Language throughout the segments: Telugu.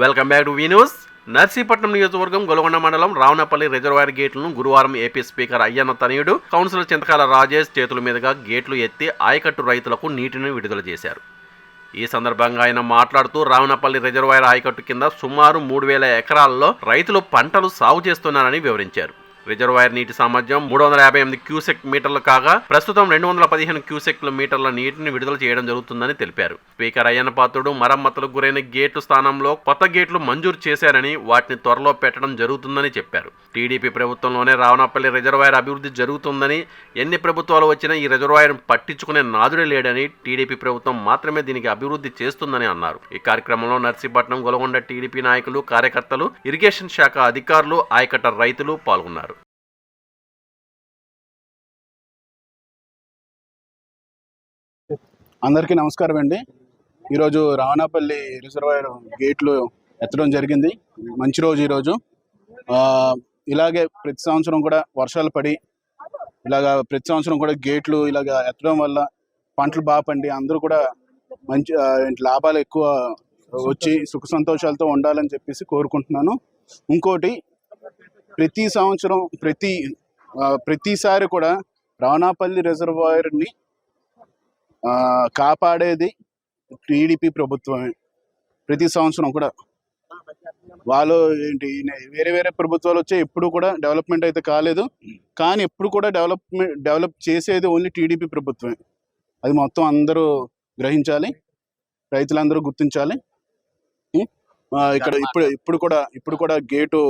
Welcome back to V news Narsipatnam నియోజకవర్గం గొలగొండ మండలం రావనపల్లి రిజర్వాయర్ గేట్లను గురువారం ఏపీ స్పీకర్ అయ్యన్న తనయుడు కౌన్సిలర్ చింతకాల రాజేష్ చేతుల మీదుగా గేట్లు ఎత్తి ఆయకట్టు రైతులకు నీటిని విడుదల చేశారు. ఈ సందర్భంగా ఆయన మాట్లాడుతూ రావణపల్లి రిజర్వాయర్ ఆయకట్టు కింద సుమారు మూడు వేల ఎకరాల్లో రైతులు పంటలు సాగు చేస్తున్నారని వివరించారు. రిజర్వాయర్ నీటి సామర్థ్యం మూడు వందల యాభై ఎనిమిది క్యూసెక్ మీటర్లు కాగా ప్రస్తుతం రెండు వందల పదిహేను క్యూసెక్ల మీటర్ల నీటిని విడుదల చేయడం జరుగుతుందని తెలిపారు. స్పీకర్ అయ్యన్న పాత్రుడు మరమ్మతులకు గురైన గేట్లు స్థానంలో కొత్త గేట్లు మంజూరు చేశారని వాటిని త్వరలో పెట్టడం జరుగుతుందని చెప్పారు. టీడీపీ ప్రభుత్వంలోనే రావణపల్లి రిజర్వాయర్ అభివృద్ధి జరుగుతుందని ఎన్ని ప్రభుత్వాలు వచ్చినా ఈ రిజర్వాయర్ పట్టించుకునే నాదుడే లేడని టీడీపీ ప్రభుత్వం మాత్రమే దీనికి అభివృద్ధి చేస్తుందని అన్నారు. ఈ కార్యక్రమంలో నర్సీపట్నం గొలగొండ టీడీపీ నాయకులు కార్యకర్తలు ఇరిగేషన్ శాఖ అధికారులు ఆయకట్ట రైతులు పాల్గొన్నారు. అందరికీ నమస్కారం అండి. ఈరోజు రావణాపల్లి రిజర్వాయర్ గేట్లు ఎత్తడం జరిగింది. మంచి రోజు ఈరోజు. ఇలాగే ప్రతి సంవత్సరం కూడా వర్షాలు పడి ఇలాగా ప్రతి సంవత్సరం కూడా గేట్లు ఇలాగ ఎత్తడం వల్ల పంటలు బాగా పండి అందరూ కూడా మంచి లాభాలు ఎక్కువ వచ్చి సుఖ సంతోషాలతో ఉండాలని చెప్పేసి కోరుకుంటున్నాను. ఇంకోటి ప్రతి సంవత్సరం ప్రతి ప్రతిసారి కూడా రావణాపల్లి రిజర్వాయర్ని కాపాడేది టీడీపీ ప్రభుత్వమే. ప్రతి సంవత్సరం కూడా. వాళ్ళు ఏంటి వేరే వేరే ప్రభుత్వాలు వచ్చే ఎప్పుడు కూడా డెవలప్మెంట్ అయితే కాలేదు. కానీ ఎప్పుడు కూడా డెవలప్మెంట్ డెవలప్ చేసేది ఓన్లీ టీడీపీ ప్రభుత్వమే. అది మొత్తం అందరూ గ్రహించాలి. రైతులందరూ గుర్తించాలి. ఇక్కడ ఇప్పుడు ఇప్పుడు కూడా ఇప్పుడు కూడా గేటు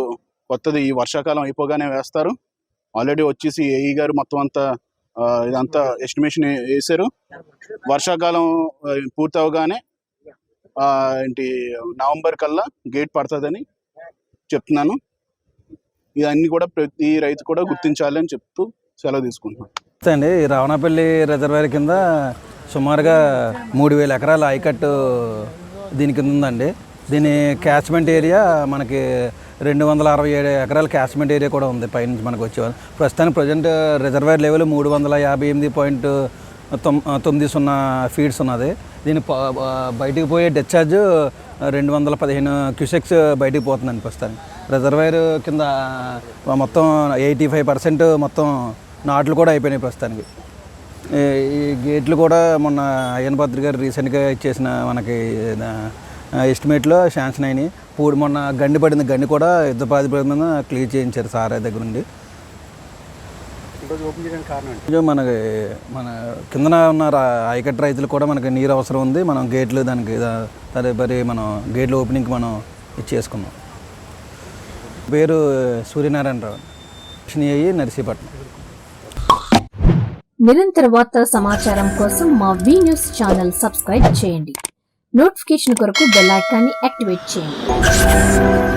కొత్తది. ఈ వర్షాకాలం అయిపోగానే వేస్తారు. ఆల్రెడీ వచ్చేసి ఏఈ గారు మొత్తం అంతా ఇదంతా ఎస్టిమేషన్ వేశారు. వర్షాకాలం పూర్తి అవగానే ఏంటి నవంబర్ కల్లా గేట్ పడుతుందని చెప్తున్నాను. ఇవన్నీ కూడా ప్రతి రైతు కూడా గుర్తించాలని చెప్తూ సెలవు తీసుకుంటున్నాను అండి. రావణపల్లి రిజర్వాయర్ కింద సుమారుగా మూడు వేల ఎకరాల ఐకట్టు దీని కింద ఉందండి. దీని క్యాచ్మెంట్ ఏరియా మనకి రెండు వందల అరవై ఏడు ఎకరాల క్యాచ్మెంట్ ఏరియా కూడా ఉంది పైనుంచి మనకు వచ్చే ప్రస్తుతానికి ప్రజెంట్ రిజర్వాయర్ లెవెల్ మూడు వందల యాభై ఎనిమిది పాయింట్ తొమ్ తొమ్మిది సున్నా ఫీట్స్ ఉన్నది. దీని బయటికి పోయే డిశ్చార్జ్ రెండు వందల పదిహేను క్యూసెక్స్ బయటికి పోతుందండి ప్రస్తుతానికి. రిజర్వాయర్ కింద మొత్తం ఎయిటీ ఫైవ్ పర్సెంట్ మొత్తం నాట్లు కూడా అయిపోయినాయి ప్రస్తుతానికి. ఈ- గేట్లు కూడా మొన్న అయ్యన్ భద్ర గారు రీసెంట్గా ఇచ్చేసిన మనకి ఎస్టిమేట్లో శాంక్షన్ అయినాయి. పూడి మొన్న గండి పడింది. గండి కూడా యుద్ధ ప్రాతిపదిక మీద క్లియర్ చేయించారు సార్ దగ్గర నుండి. మనకి మన కిందన ఉన్న ఆయకట్టు రైతులు కూడా మనకి నీరు అవసరం ఉంది. మనం గేట్లు దానికి తదుపరి మనం గేట్లు ఓపెనింగ్కి మనం ఇచ్చేసుకున్నాం పేరు సూర్యనారాయణరావు అయ్యి నర్సీపట్నం. నిరంతర వార్తా సమాచారం కోసం మా వి న్యూస్ ఛానల్ సబ్స్క్రైబ్ చేయండి. నోటిఫికేషన్ కొరకు బెల్ ఐకాన్ని యాక్టివేట్ చేయండి.